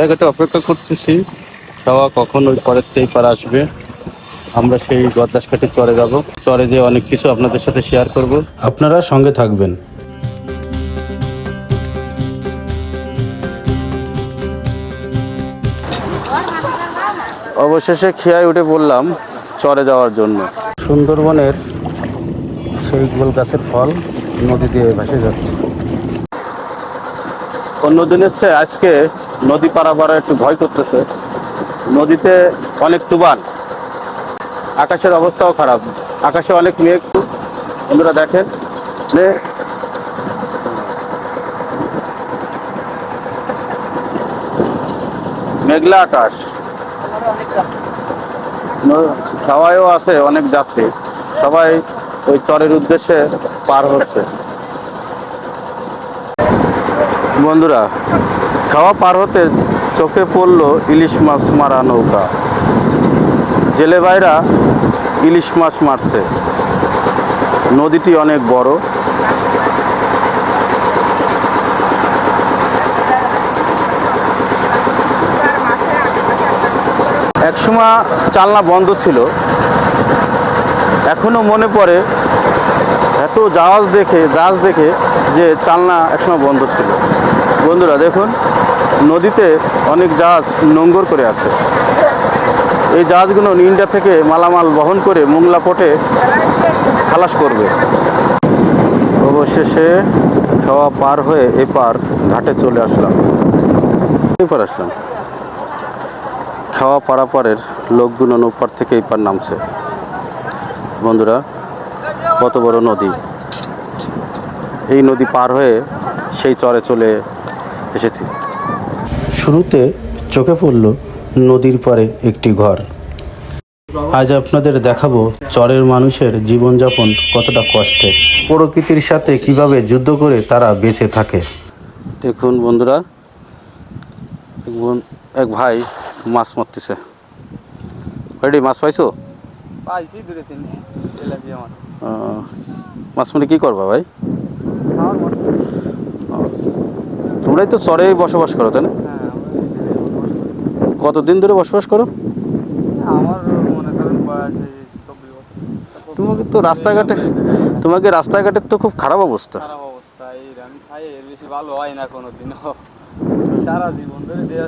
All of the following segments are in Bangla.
জায়গাটা অপেক্ষা করতেছি। খাওয়া কখন ওই পরের থেকে পার আসবে। আমরা সেই গদাসকাঠি চরে যাব। চরে যে অনেক কিছু আপনাদের সাথে শেয়ার করব। আপনারা সঙ্গে থাকবেন। অবশেষে খেয়ায় উঠে বললাম চরে যাওয়ার জন্য। সুন্দরবনের সেই গোল গাছের ফল নদী দিয়ে ভেসে যাচ্ছে। অন্য দিনের চেয়ে আজকে নদী পারাপার একটু ভয় করতেছে। নদীতে অনেক তুবান আকাশের অবস্থাও খারাপ। আকাশে অনেক মেঘ। বন্ধুরা দেখেন যে মেঘলা আকাশ। হাওয়ায়ও আছে অনেক যাত্রী। সবাই ওই চরের উদ্দেশ্যে পার হচ্ছে। বন্ধুরা খাওয়া পার হতে চোখে পড়ল ইলিশ মাছ মারা নৌকা। জেলে ভাইরা ইলিশ মাছ মারছে। নদীটি অনেক বড়। একসময় চালনা বন্ধ ছিল। এখনও মনে পড়ে এত জাহাজ দেখে জাহাজ দেখে যে চালনা একসময় বন্ধ ছিল। বন্ধুরা, দেখুন, নদীতে অনেক জাহাজ নোঙ্গর করে আছে। এই জাহাজগুলো ইন্ডিয়া থেকে মালামাল বহন করে মোংলা পটে খালাস করবে। অবশেষে খাওয়া পার হয়ে এপার ঘাটে চলে আসলাম। এপার আসলাম। খাওয়া পারাপারের লোকগুলো ওপার থেকে এপার নামছে। বন্ধুরা, কত বড় নদী। এই নদী পার হয়ে সেই চরে চলে এসেছি। শুরুতে চোখে পড়ল নদীর পারে একটি ঘর। আজ আপনাদের দেখাবো চরের মানুষের জীবনযাপন কতটা কষ্টের। প্রকৃতির সাথে কীভাবে যুদ্ধ করে তারা বেঁচে থাকে। দেখুন বন্ধুরা এক ভাই মাছ মারতেছে। রেডি মাছ পাইছো? পাইছি দূরে তিন মাছ। মাছ মারে কি করবা ভাই? তোমরাই তো চরে বসবাস করো তাই না? হ্যাঁ কতদিন ধরে বসবাস করো? আমার মনে করেন তোমাকে তো রাস্তাঘাটে তোমাকে রাস্তাঘাটের তো খুব খারাপ অবস্থা। খারাপ অবস্থা এই আমি খাই এর বেশি ভালো হয় না কোনো দিনও সারা জীবন ধরে দেওয়া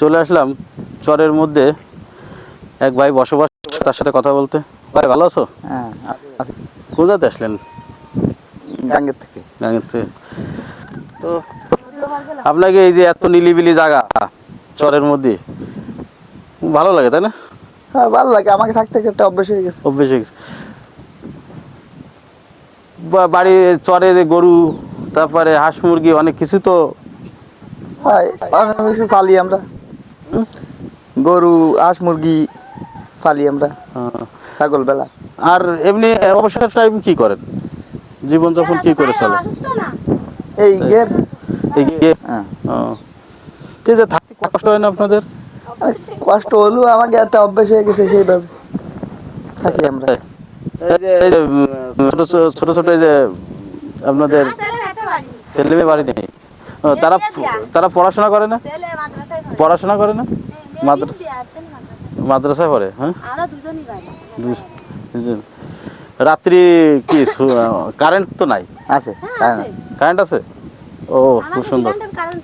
চলে আসলাম চরের মধ্যে। এক ভাই বসবাস তার সাথে কথা বলতে। ভাই ভালো আছো? হ্যাঁ কোথাতে আসলেন? গাঙ্গের থেকে। গাঙের থেকে। তো আপনাকে এই যে এত নিলিবিলি জায়গা চরের মধ্যে ভালো লাগে তাই না? হ্যাঁ ভালো লাগে। আমাকে থাকতে একটা অভ্যাস হয়ে গেছে। অভ্যেস হয়ে গেছে। বাড়ি চরে যে গরু তারপরে হাঁস মুরগি অনেক কিছু তো হয় অনেক কিছু পালি আমরা। গরু হাঁস মুরগি পালি আমরা ছাগল বেলা। আর এমনি অবসর টাইম কি করেন? জীবনযাপন কি করে চলে? এই গের। এই যে হ্যাঁ। আহ, যে থাকতে কষ্ট হয় না আপনাদের? আর কষ্ট হলেও আমাকে একটা অভ্যাস হয়ে গেছে সেইভাবে থাকি আমরা। ছোট ছোট- ছোট ছোট এই যে আপনাদের ছেলে মেয়ে বাড়ি নেই। তারা তারা পড়াশোনা করে না? পড়াশোনা করে না? মাদ্রাসা মাদ্রাসায়। পড়ে হ্যাঁ। রাত্রি কি কারেন্ট তো নাই? আছে? হ্যাঁ হ্যাঁ আছে। কারেন্ট আছে? ও খুব সুন্দর। কারেন্ট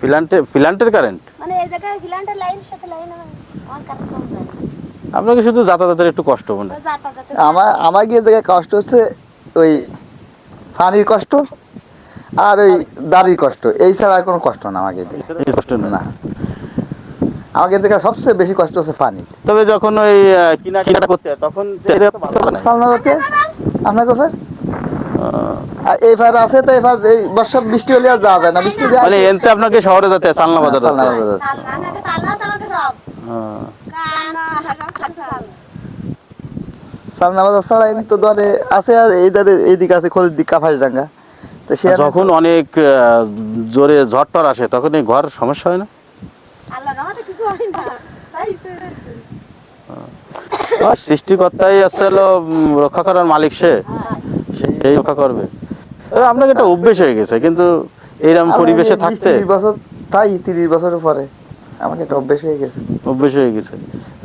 প্লান্টে প্লান্টের কারেন্ট মানে এই জায়গায় ফিলান্টের লাইনের সাথে লাইন আমার কারেন্ট কম যায়। আপনাকে শুধু যাতায়াতের একটু কষ্ট মনে হয়। আমার আমার গিয়ে জায়গায় কষ্ট হচ্ছে ওই পানির কষ্ট আর ওই দাড়ির কষ্ট এই ছাড়া আর কোনো কষ্ট না আমাকে কষ্ট না। আমাকে এদিকে সবচেয়ে বেশি কষ্ট হচ্ছে পানি তবে যখন ওই কিনা করতে তখন। সালনা এই ফার আছে তো এই ফার এই বর্ষা বৃষ্টি হলে আর যাওয়া যায় না। বৃষ্টি আর- মানে এনতে আপনাকে শহরে যেতে সালনা বাজার সালনা বাজার। হাঁটা সালনা বাজার ছাড়া এমনি তো ধরে আছে আর এই ধারে এইদিকে আছে খোলের দিক কাফাস ডাঙ্গা যখন অনেক জোরে ঝড় টর আসে তখন এই ঘর সমস্যা হয় না? আল্লাহ রহমতে কিছু হয় না। তাই তো আর সৃষ্টিকর্তাই আসলে রক্ষা করার মালিক সে। সেই রক্ষা করবে। আপনাকে একটা অভ্যেস হয়ে গেছে কিন্তু এইরকম পরিবেশে থাকতে বছর তাই তিরিশ বছরের পরে আমাকে একটা অভ্যেস হয়ে গেছে। অভ্যেস হয়ে গেছে।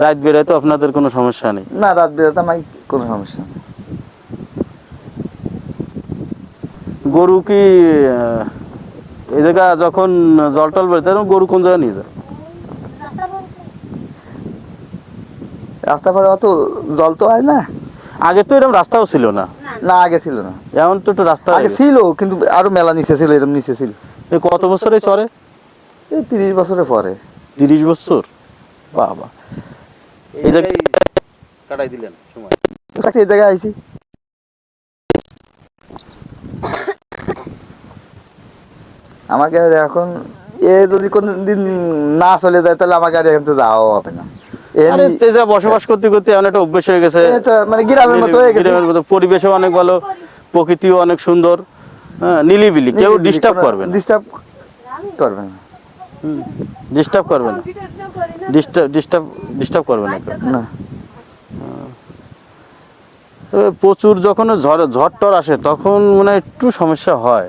রাত বেরোয় তো আপনাদের কোনো সমস্যা নেই? না রাত বেরোতে আমার কোনো সমস্যা নেই। গরু কি এই জায়গা যখন জল টল বেরোয় তখন গরু কোন জায়গায় নিয়ে যায়? রাস্তা রাস্তা অত জল তো হয় না। আগে তো এরকম রাস্তাও ছিল না। না আগে ছিল না। এমন তো একটু রাস্তা আগে ছিল কিন্তু আরও মেলা নিচে ছিল এরকম নিচে ছিল। এই কত বছরে চরে? এই তিরিশ বছরের পরে। তিরিশ বছর? বাবা। এই জায়গায় কাটাই দিলেন সময়। এই জায়গায় আইছি। আমাকে আর এখন এ যদি কোন দিন না চলে যায় তাহলে আমাকে আর এখান থেকে যাওয়া হবে না। বসবাস করতে করতে এমন একটা অভ্যেস হয়ে গেছে। এটা মানে গ্রামের মতো হয়ে গেছে। পরিবেশও অনেক ভালো প্রকৃতিও অনেক সুন্দর হ্যাঁ নিলিবিলি কেউ ডিস্টার্ব করবে না। ডিস্টার্ব করবে না। ডিস্টার্ব করবে না। ডিস্টার্ব ডিস্টার্ব ডিস্টার্ব করবে না না। তবে প্রচুর যখন ঝড় ঝড় টর আসে তখন মানে একটু সমস্যা হয়।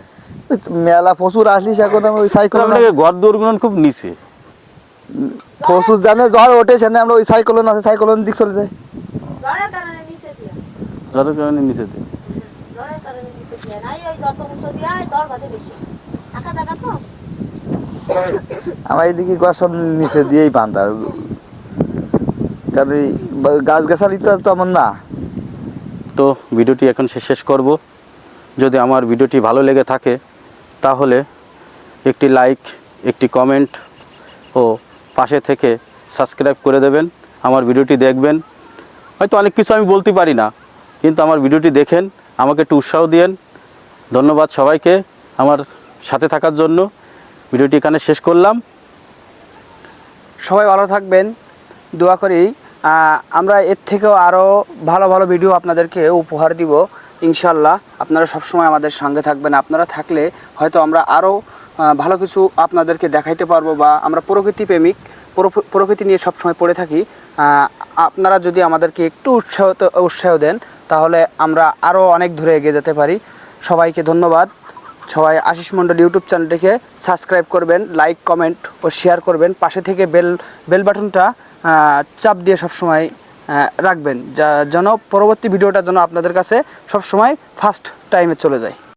মেলা প্রচুর আসিস এখন আমি ওই সাইকেল আপনাকে ঘর দুর্গুণ খুব নিচে। প্রচুর জানে ঝড় ওঠে সেখানে আমরা ওই সাইকেলন আছে সাইকেলন দিক চলে যাই। জ্বরের কারণে নিচে জ্বর তো। আমার এদিকে গাছ সব নিচে দিয়েই বাঁধা। কারণ এই গাছ গাছালি তো তেমন না। তো ভিডিওটি এখন শেষ শেষ করব। যদি আমার ভিডিওটি ভালো লেগে থাকে তাহলে একটি লাইক একটি কমেন্ট ও পাশে থেকে সাবস্ক্রাইব করে দেবেন, আমার ভিডিওটি দেখবেন। হয়তো অনেক কিছু আমি বলতে পারি না, কিন্তু আমার ভিডিওটি দেখেন, আমাকে একটু উৎসাহ দিয়েন। ধন্যবাদ সবাইকে আমার সাথে থাকার জন্য। ভিডিওটি এখানে শেষ করলাম। সবাই ভালো থাকবেন, দোয়া করি। আমরা এর থেকেও আরও ভালো ভালো ভিডিও আপনাদেরকে উপহার দিব। ইনশাল্লাহ আপনারা সবসময় আমাদের সঙ্গে থাকবেন। আপনারা থাকলে হয়তো আমরা আরও ভালো কিছু আপনাদেরকে দেখাইতে পারব বা আমরা প্রকৃতি প্রেমিক প্রকৃতি নিয়ে সবসময় পড়ে থাকি। আপনারা যদি আমাদেরকে একটু উৎসাহ উৎসাহ দেন, তাহলে আমরা আরও অনেক দূরে এগিয়ে যেতে পারি। সবাইকে ধন্যবাদ। সবাই আশিস মণ্ডল ইউটিউব চ্যানেলটিকে সাবস্ক্রাইব করবেন, লাইক, কমেন্ট ও শেয়ার করবেন। পাশে থেকে বেল বেল বাটনটা চাপ দিয়ে সবসময় রাখবেন যা যেন পরবর্তী ভিডিওটা যেন আপনাদের কাছে সবসময় ফার্স্ট টাইমে চলে যায়।